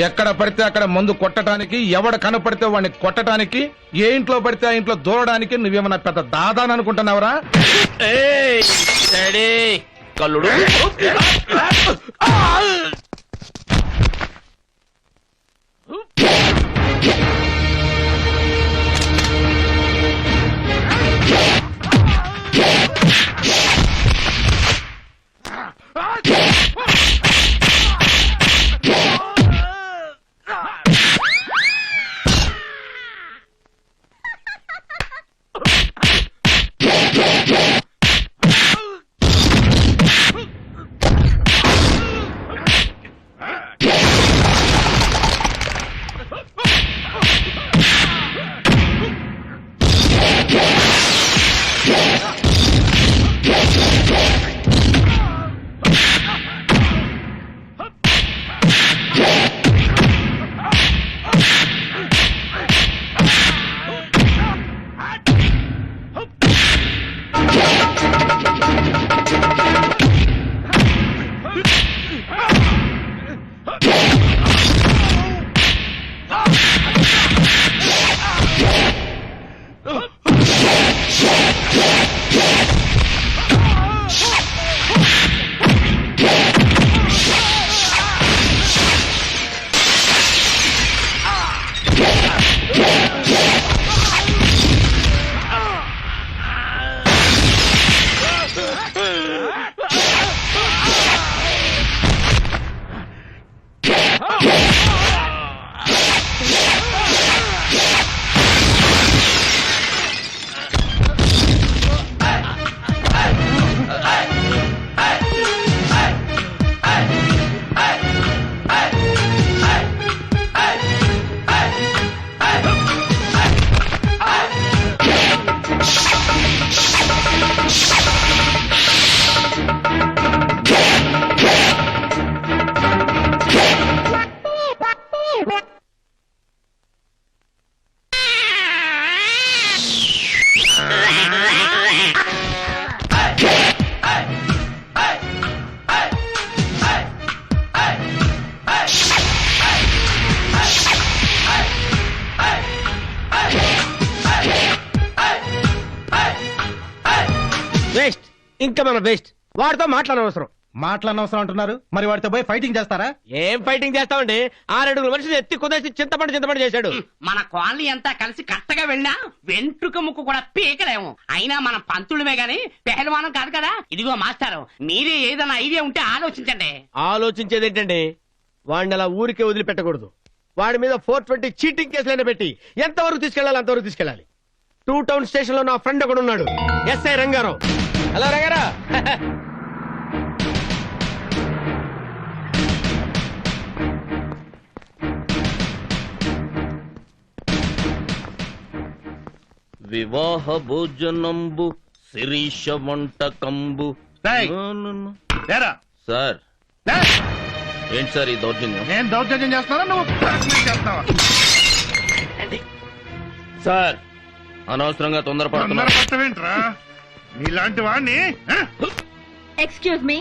ఎక్కడ పడితే అక్కడ మందు కొట్టడానికి ఎవడ కనపడితే వాడిని కొట్టడానికి ఏ ఇంట్లో పడితే ఆ ఇంట్లో దూరడానికి నువ్వేమన్నా పెద్ద దాదాని అనుకుంటున్నావురా? ఏయ్, ఇంకా మన వేస్ట్ వాడితో మాట్లాడనవసరం. మాట్లాడనవసరం అంటున్నారు. మరి వాడితో పోయి ఫైటింగ్ చేస్తారా? ఏం ఫైటింగ్ చేస్తామండి? ఆరేడుగుల మనిషిని ఎత్తి కుదేసి చింతపండు చింతపండు చేశాడు. మన కాలనీ అంతా కలిసి కట్టగా వెళ్ళినా వెంట్రుక ముక్కు కూడా పీకలేము. అయినా మన పంతులమే గాని పెహల్వానం కాదు కదా? ఇదిగో మాస్టారు మీరే ఏదైనా ఐడియా ఉంటే ఆలోచించండి. ఆలోచించేది ఏంటండి వాడిని అలా ఊరికే వదిలిపెట్టకూడదు. వాడి మీద ఫోర్ ట్వంటీ చీటింగ్ కేసులైనా పెట్టి ఎంతవరకు తీసుకెళ్ళాలి అంతవరకు తీసుకెళ్ళాలి. టూ టౌన్ స్టేషన్లో నా ఫ్రెండ్ ఒకడు ఉన్నాడు ఎస్ఐ రంగారావు. హలో రంగారావు. వివాహ భోజనంబు శిరీష వంటకంబు. రేయ్. లేరా? సార్. లే. ఏంటి సార్ ఈ దౌర్జన్యం? నేను దౌర్జన్యం చేస్తున్నానా నువ్వు చేస్తున్నావా? సార్ అనవసరంగా తొందరపడుతున్నారు తొందరపట్టవేంట్రా నీలాంటి వాడిని ఎక్స్క్యూజ్ మీ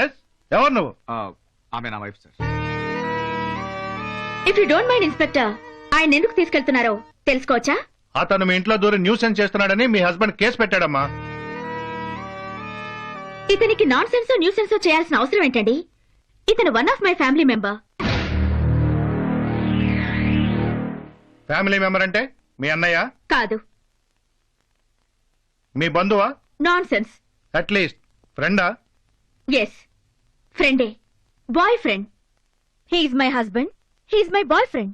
ఎస్ ఎవరు నువ్వు? ఆమె నా wife sir. If you don't mind inspector ఆయన ఎందుకు తీసుకెళ్తున్నారో తెలుసుకోవచ్చా? అతను మీ ఇంట్లో దూరం న్యూసెన్స్ చేస్తున్నాడని మీ హస్బెండ్ కేసు పెట్టాడమ్మా. ఇతనికి నాన్ సెన్స్ న్యూ సెన్స్ చేయాల్సిన అవసరం ఏంటండి? ఇతను one of my family member family member అంటే మీ అన్నయ్య? కాదు. మీ బంధువా? నాన్ సెన్స్ అట్లీస్ట్ ఫ్రెండా ఎస్ ఫ్రెండే boyfriend he's my husband he's my boyfriend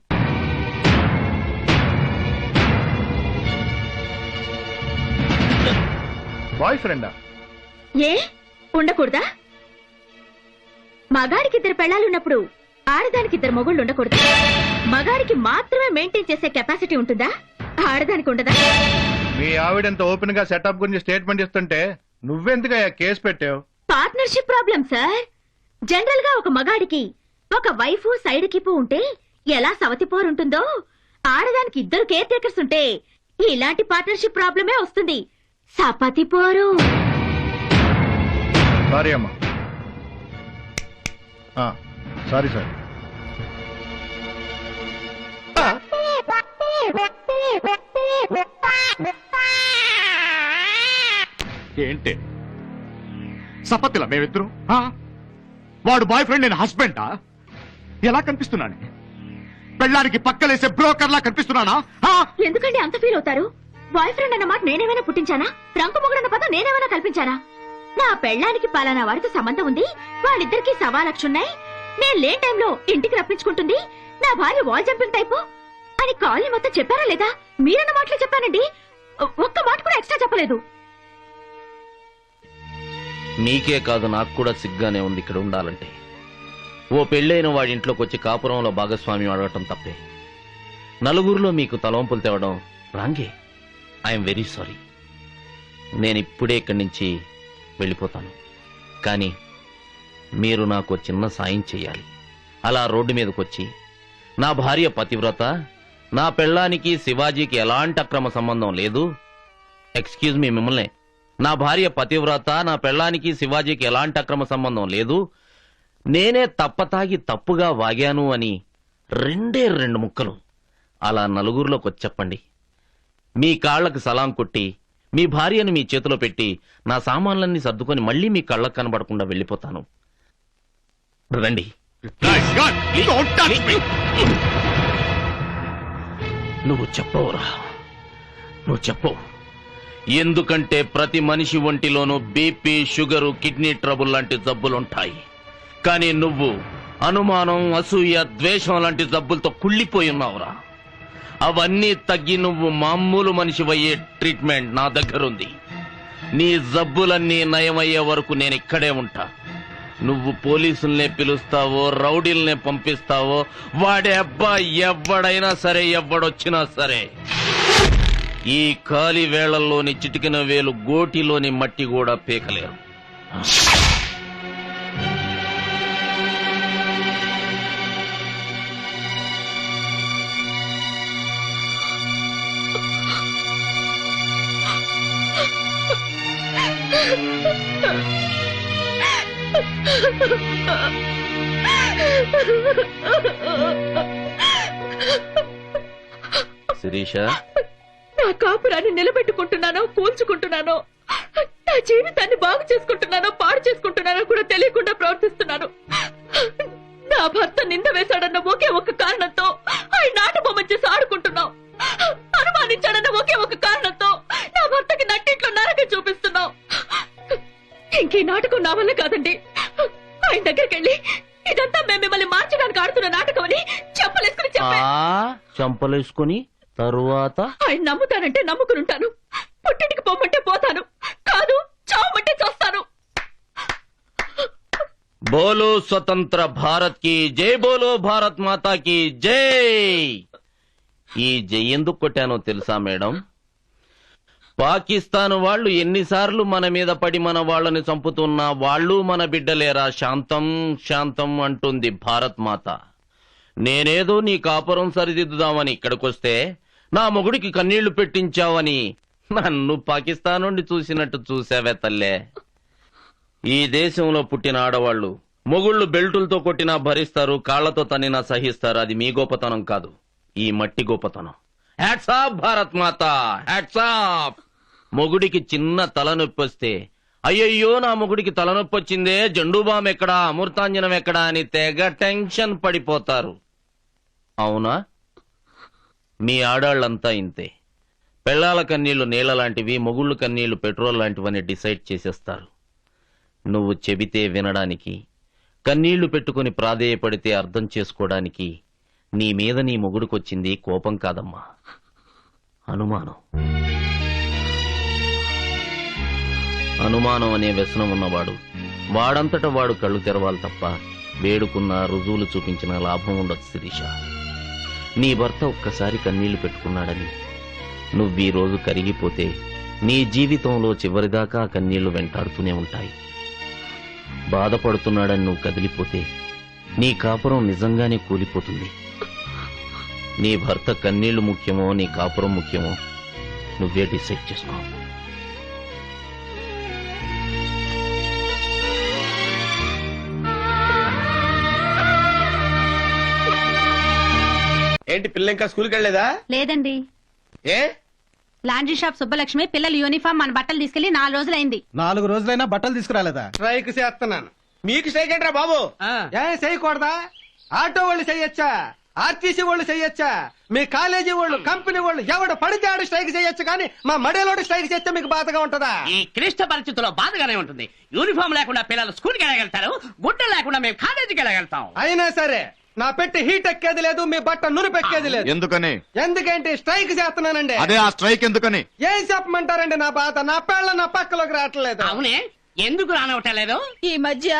bye ఫ్రెండా ఏ? ఉండకూడదా? మగాడికి ఇద్దరు పెళ్ళాలున్నప్పుడు ఆడదానికి ఇద్దరు మొగుళ్ళు ఉండకూడదు? మగాడికి మాత్రమే మెయింటైన్ చేసే కెపాసిటీ ఉంటుందా? ఆడదానికి ఉండదా? మీ ఆవిడంత ఓపెన్గా సెటప్ గురించి స్టేట్మెంట్ ఇస్తుంటే నువ్వెందుకు కేసు పెట్టావు? పార్ట్నర్షిప్ ప్రాబ్లం సార్ జనరల్గా ఒక మగాడికి ఒక వైఫ్ సైడ్ కిప్పు ఉంటే ఎలా సవతిపోరుంటుందో ఆడదానికి ఇద్దరు కేర్ టేకర్స్ ఉంటే ఇలాంటి పార్ట్నర్షిప్ ప్రాబ్లమే వస్తుంది. సపతి పోరు. సారీ అమ్మా. Sorry sir. ఏంటి? సపత్తిలా మేమిద్దరు? ఆ? వాడు బాయ్ ఫ్రెండ్ నేను హస్బెండా ఎలా కనిపిస్తున్నాను పెళ్ళానికి పక్కలేసే బ్రోకర్లా కనిపిస్తున్నానా? ఎందుకండి అంత ఫీల్ అవుతారు? బాయ్ ఫ్రెండ్ అన్న మాట నేనేమైనా పుట్టించానా? రంకు మొగుడన్న పదం నేనేమైనా కల్పించానా? నా పెళ్ళానికి పలానా వాడితో సంబంధం ఉంది. వాళ్ళిద్దరికి సవాలక్షున్నాయి. నేను లేని టైంలో ఇంటికి రప్పించుకుంటుంది. నా భార్య వాల్ జంపింగ్ టైపు అని కాలనీ మొత్తం చెప్పారా లేదా? మీరన్న మాటలు చెప్పానండి. ఒక్క మాట కూడా ఎక్స్ట్రా చెప్పలేదు. నీకే కాదు నాకు కూడా సిగ్గానే ఉంది ఇక్కడ ఉండాలంటే. ఓ పెళ్ళైన వాడి ఇంట్లోకి వచ్చి కాపురంలో భాగస్వామి అడగటం తప్పే. నలుగురిలో మీకు తలవంపులు తేవడం రాంగే. ఐఎమ్ వెరీ సారీ నేను ఇప్పుడే ఇక్కడి నుంచి వెళ్ళిపోతాను. కానీ మీరు నాకు చిన్న సాయం చేయాలి. అలా రోడ్డు మీదకి వచ్చి నా భార్య పతివ్రత నా పెళ్ళానికి శివాజీకి ఎలాంటి అక్రమ సంబంధం లేదు. ఎక్స్క్యూజ్ మీ మిమ్మల్ని. నా భార్య పతివ్రత నా పెళ్ళానికి శివాజీకి ఎలాంటి అక్రమ సంబంధం లేదు. నేనే తప్పతాగి తప్పుగా వాగాను అని రెండే రెండు ముక్కలు. అలా నలుగురిలోకి వచ్చి చెప్పండి మీ కాళ్ళకు సలాం కొట్టి మీ భార్యను మీ చేతిలో పెట్టి నా సామాన్లన్నీ సర్దుకొని మళ్ళీ మీ కళ్ళకు కనబడకుండా వెళ్ళిపోతాను. రండి. నువ్వు చెప్పవురా? నువ్వు చెప్పవు. ఎందుకంటే ప్రతి మనిషి ఒంటిలోనూ బీపీ షుగరు కిడ్నీ ట్రబుల్ లాంటి జబ్బులుంటాయి. కానీ నువ్వు అనుమానం అసూయ ద్వేషం లాంటి జబ్బులతో కుళ్ళిపోయి ఉన్నావురా. అవన్నీ తగ్గి నువ్వు మామూలు మనిషివయ్యే ట్రీట్మెంట్ నా దగ్గరుంది. నీ జబ్బులన్నీ నయమయ్యే వరకు నేను ఇక్కడే ఉంటా. నువ్వు పోలీసుల్నే పిలుస్తావో రౌడీల్నే పంపిస్తావో వాడే అబ్బా ఎవడైనా సరే ఎవడొచ్చినా సరే. ఈ ఖాళీ వేళల్లోని చిటికిన వేలు గోటిలోని మట్టి కూడా పీకలేరు. శిరీష నా కాపురాన్ని నిలబెట్టుకుంటున్నానో కూల్చుకుంటున్నానో నా జీవితాన్ని బాగు చేసుకుంటున్నానో పాడు చేసుకుంటున్నానో కూడా తెలియకుండా ప్రవర్తిస్తున్నాను. నా భర్త నింద వేశాడన్న ఒకే ఒక కారణంతో ఆయన నాటు బొమ్మ చేసి ఆడుకుంటున్నావు అనుమానించాడన్న ఒకే ఒక కారణంతో నా భర్తకి నట్టింట్లో నరక చూపిస్తున్నావు ఇంక ఈ నాటకం నా వల్ల కాదండి. ఆయన దగ్గరికి వెళ్ళి ఇదంతా మేము మిమ్మల్ని మార్చడానికి ఆడుతున్న నాటకం అని చెప్పలేసుకుని ఆ తరువాత? ఆయన నమ్ముతానంటే నమ్ముకునుంటాను. పుట్టింటికి పొమ్మంటే పోతాను. కాదు చావమంటే చేస్తాను. బోలో స్వతంత్ర భారత్కి జై బోలో భారత్ మాతా కి జై. ఈ జై ఎందుకు కొట్టానో తెలుసా మేడం? పాకిస్తాన్ వాళ్ళు ఎన్నిసార్లు మన మీద పడి మన వాళ్ళని చంపుతున్నా వాళ్ళు మన బిడ్డలేరా? శాంతం శాంతం అంటుంది భారత్ మాత. నేనేదో నీ కాపురం సరిదిద్దుదామని ఇక్కడికొస్తే నా మొగుడికి కన్నీళ్ళు పెట్టించావని నన్ను పాకిస్తాన్ నుండి చూసినట్టు చూసావే తల్లే. ఈ దేశంలో పుట్టిన ఆడవాళ్ళు మొగుళ్ళు బెల్టులతో కొట్టినా భరిస్తారు కాళ్ళతో తన్నినా సహిస్తారు. అది మీ గొప్పతనం కాదు. ఈ మట్టి గొప్పతనం. హ్యాట్సాప్ భారత్ మాత! హ్యాట్సాప్ మొగుడికి చిన్న తలనొప్పి వస్తే అయ్యయ్యో నా మొగుడికి తలనొప్పి వచ్చిందే జండూబాం ఎక్కడా? అమృతాంజనం ఎక్కడా? అని తెగ టెన్షన్ పడిపోతారు. అవునా? మీ ఆడాళ్ళంతా ఇంతే. పెళ్ళాల కన్నీళ్ళు నీళ్ళ లాంటివి మొగుళ్ళు కన్నీళ్ళు పెట్రోల్ లాంటివని డిసైడ్ చేసేస్తారు. నువ్వు చెబితే వినడానికి కన్నీళ్ళు పెట్టుకుని ప్రాధేయపడితే అర్థం చేసుకోవడానికి నీ మీద నీ మొగుడికొచ్చింది కోపం కాదమ్మా. అనుమానం. అనుమానం అనే వ్యసనం ఉన్నవాడు వాడంతట వాడు కళ్ళు తెరవాలి తప్ప వేడుకున్న రుజువులు చూపించిన లాభం ఉండదు శిరీష. నీ భర్త ఒక్కసారి కన్నీళ్ళు పెట్టుకున్నాడని. నువ్వీ రోజు కరిగిపోతే నీ జీవితంలో చివరిదాకా కన్నీళ్ళు వెంటాడుతూనే ఉంటాయి. బాధపడుతున్నాడని నువ్వు కదిలిపోతే నీ కాపురం నిజంగానే కూలిపోతుంది. నీ భర్త కన్నీళ్ళు ముఖ్యమో నీ కాపురం ముఖ్యమో నువ్వే డిసైడ్ చేసుకో. ఏంటి పిల్ల ఇంకా స్కూల్కి వెళ్ళలేదా? లేదండి. ఏ? లాండ్రీ షాప్ సుబ్బలక్ష్మి పిల్లల యూనిఫామ్ మన బట్టలు తీసుకెళ్ళి నాలుగు రోజులైంది. నాలుగు రోజులైనా బట్టలు తీసుకురాలేదా? స్ట్రైక్ చేస్తున్నాను. మీకు స్ట్రైక్ ఏంట్రా బాబు. ఏ చేయకూడదా? ఆటో వాళ్ళు చేయొచ్చా? ఆర్టీసీ వాళ్ళు చేయొచ్చా? మీ కాలేజీ వాళ్ళు కంపెనీ వాళ్ళు ఎవడు పడితే ఆడు స్ట్రైక్ చేయొచ్చు కానీ మా మడేలోడు స్ట్రైక్ చేస్తే మీకు బాధగా ఉంటదా? ఈ క్లిష్ట పరిస్థితుల్లో బాధగానే ఉంటుంది. యూనిఫామ్ లేకుండా పిల్లలు స్కూల్కి వెళ్ళగలుగుతారు గుడ్డ లేకుండా మేము కాలేజీకి వెళ్ళగలుగుతాం అయినా సరే నా పెట్టి హీట్ ఎక్కేది లేదు మీ బట్ట నురిపెక్కేది లేదు. ఎందుకని? ఎందుకంటే స్ట్రైక్ చేస్తున్నానండి? అదే ఆ స్ట్రైక్ ఎందుకని? ఏం చెప్పమంటారండి నా బాధ? నా పేళ్ళ నా పక్కలోకి రావట్లేదు. అవునే ఎందుకు రానవటలేదు ఈ మధ్య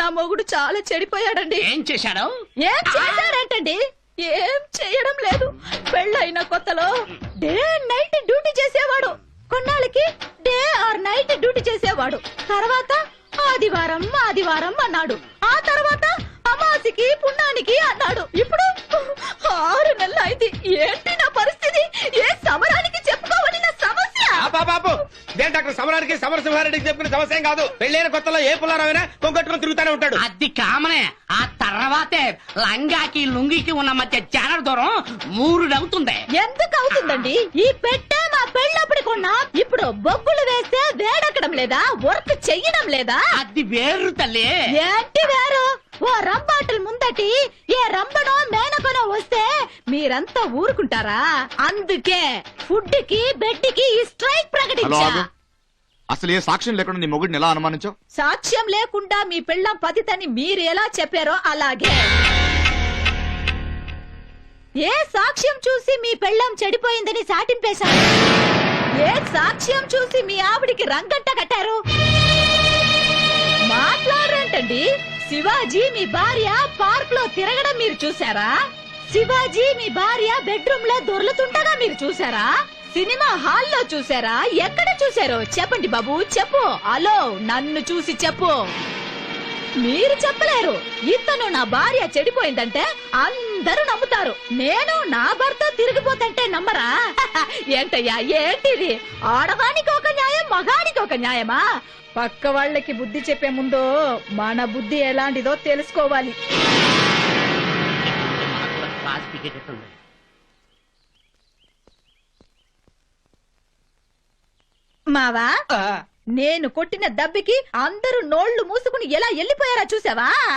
నా మొగుడు చాలా చెడిపోయాడండి. ఏం చేశాడు? ఏం చేశాడంటండి? ఏం చేయడం లేదు. పెళ్ళైన కొత్తలో డే నైట్ డ్యూటీ చేసేవాడు. కొన్నాళ్ళకి డే ఆర్ నైట్ డ్యూటీ చేసేవాడు. తర్వాత ఆదివారం ఆదివారం అన్నాడు. ఆ తర్వాత అమాసికి పుణ్యానికి అన్నాడు. ఇప్పుడు? ఆరు నెలలు అయింది. ఏంటి నా పరిస్థితి? ఏ సమరానికి చెప్పుకోవాలి నా సమస్య? అక్కడ సమరానికి సమరసింహారెడ్డికి చెప్పుకునే సమస్య ఏం కాదు. పెళ్ళైన కొత్తలో ఏ పుల్లారావైనా కొంగట్టుకుని తిరుగుతానే ఉంటాడు. అది కామనే. ఆ తర్వాతే లంగాకి లుంగికి ఉన్న మధ్య జానర దూరం మూడు అవుతుంది ఎందుకు అవుతుందండి? ఈ పెట్టే మా పెళ్ళప్పుడు కొన్నా ఇప్పుడు బొగ్గులు వేస్తే వేడెక్కడం లేదా? వర్క్ చెయ్యడం లేదా? అది వేరు తల్లి. ఏంటి వేరు? ఓ రంబాటలు ముందటి ఏ మేనకొనో వస్తే మీరంతా ఊరుకుంటారా? అందుకే ఫుడ్కి బెడ్కి ఈ స్ట్రైక్ హలో ప్రకటించా. ఆగు. అసలు ఏ సాక్ష్యం లేకుండా నీ మొగుడిని ఎలా అనుమానించావు? సాక్ష్యం లేకుండా మీ పెళ్ళం పతితని మీరు ఎలా చెప్పారో అలాగే. ఏ సాక్ష్యం చూసి మీ పెళ్ళం చెడిపోయిందని సాటింపేశారు? ఏ సాక్ష్యం చూసి మీ ఆవిడికి రంగంట కట్టారు? మాట్లాడరేంటండి శివాజీ మీ భార్య పార్క్లో తిరగడం మీరు చూసారా శివాజీ మీ భార్య బెడ్రూమ్లో దొర్లుతుండగా మీరు చూసారా సినిమా హాల్లో చూసారా ఎక్కడ చూసారో చెప్పండి బాబు చెప్పు. హలో నన్ను చూసి చెప్పు. మీరు చెప్పలేరు. ఇతను నా భార్య చెడిపోయిందంటే అందరూ నమ్ముతారు. నేను నా భర్త తిరిగిపోతంటే నమ్మరా? ఏంటయ్యా ఏంటిది? ఆడవానికి ఒక న్యాయం మగానికి ఒక న్యాయమా? పక్క వాళ్ళకి బుద్ధి చెప్పే ముందు మన బుద్ధి ఎలాంటిదో తెలుసుకోవాలి. పీకేటట్టు ఉంది. మావా నేను కొట్టిన దెబ్బకి అందరూ నోళ్ళు మూసుకుని ఎలా వెళ్ళిపోయారా చూసావా